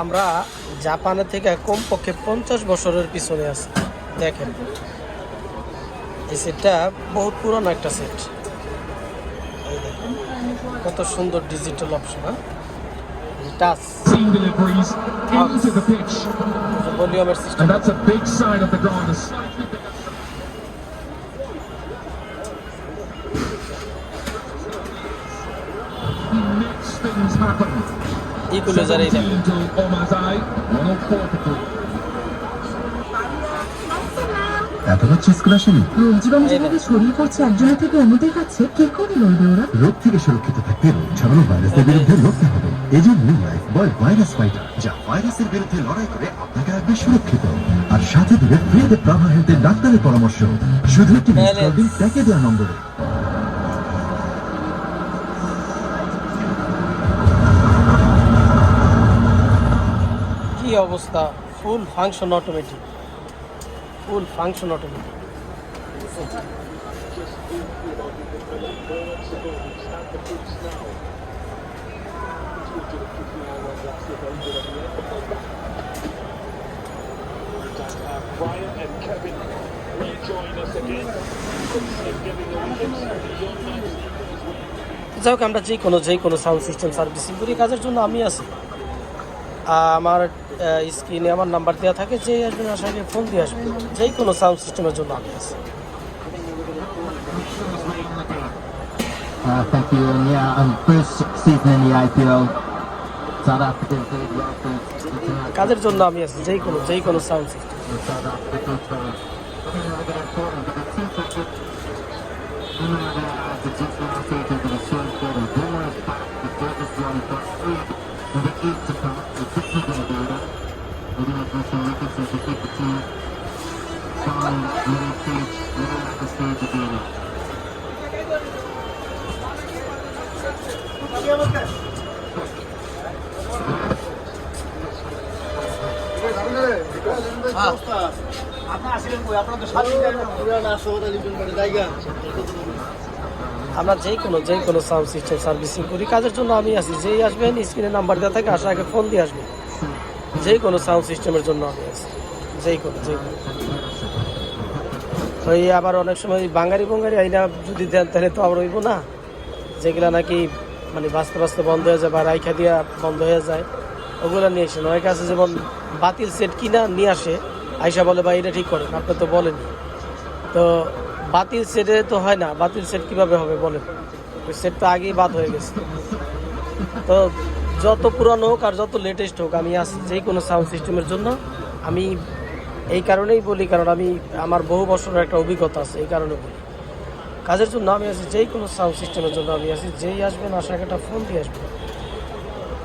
আমরা জাপানে থেকে কমপক্ষে পঞ্চাশ বছরের পিছনে আছি। দেখেন। এই সেটটা বহুত পুরনো একটা সেট। কত সুন্দর digital option touch things happen. Equaliser এই দেখেন 17 to Omazai, 104 to 2. এতটা চিজ করে আসেনি রোগ যেভাবে ছড়িয়ে পড়ছে একজনের থেকে অন্যদের কাছে কে করে লড়বে ওরা? রোগ থেকে সুরক্ষিত থাকতে রোগ ছড়ানো ভাইরাসের বিরুদ্ধে লড়তে হবে। এই জন্য লাইফ বয় ভাইরাস ফাইটার যা ভাইরাসের বিরুদ্ধে লড়াই করে আপনাকে রাখবে সুরক্ষিত। আর সাথে দিবে ফ্রিতে প্রাভা হেলথের ডাক্তারের পরামর্শ। শুধু একটি মিস কল দিন প্যাকে দেওয়া নম্বরে। কি অবস্থা? Full function automatic full function automatic. যাই হোক আমরা যে কোনো যে কোনো সাউন্ড সিস্টেম সার্ভিসিং করি। কাজের জন্য আমি আছি। আমার স্ক্রিনে আমার নাম্বার দেওয়া থাকে যে আসবেন আসাকে ফোন দিয়ে আসবেন যে কোনো সাউন্ড সিস্টেমের জন্য আমি আছি Uh, thank you. And yeah, um, first season in the IPL. South কাজের জন্য আমি আছি যে কোনো যে কোনো সাউন্ড সিস্টেম. আমরা যে কোনো যে কোনো সাউন্ড সিস্টেম সার্ভিসিং করি, কাজের জন্য আমি আছি। যেই আসবেন স্ক্রিনে নাম্বার দেওয়া থাকে, আসা আগে ফোন দিয়ে আসবেন যে কোনো সাউন্ড সিস্টেমের জন্য আমি আসি যেই কোনো, যে কোনো। ওই আবার অনেক সময় বাঙালি বঙ্গারি আইনা যদি দেন, তাহলে তো আবার না। যেগুলা নাকি মানে বাঁচতে বাঁচতে বন্ধ হয়ে যায় বা রাইখা দিয়া বন্ধ হয়ে যায়। ওগুলো নিয়ে এসে অনেক আছে যেমন বাতিল সেট কিনা নিয়ে আসে। আইসা বলে, ভাই, এটা ঠিক করেন, আপনি তো বলেনি তো বাতিল সেটে তো হয় না, বাতিল সেট কীভাবে হবে বলেন? ওই সেট তো আগেই বাদ হয়ে গেছে। তো যত পুরানো হোক আর যত লেটেস্ট হোক, আমি আছি যে কোনো সাউন্ড সিস্টেমের জন্য। আমি এই কারণেই বলি, কারণ আমি, আমার বহু বছরের একটা অভিজ্ঞতা আছে, এই কারণে বলি। কাজের জন্য আমি আছি যেই কোনো সাউন্ড সিস্টেমের জন্য আমি আছি, যেই আসবেন, আশা একটা ফোন দিয়ে আসবেন।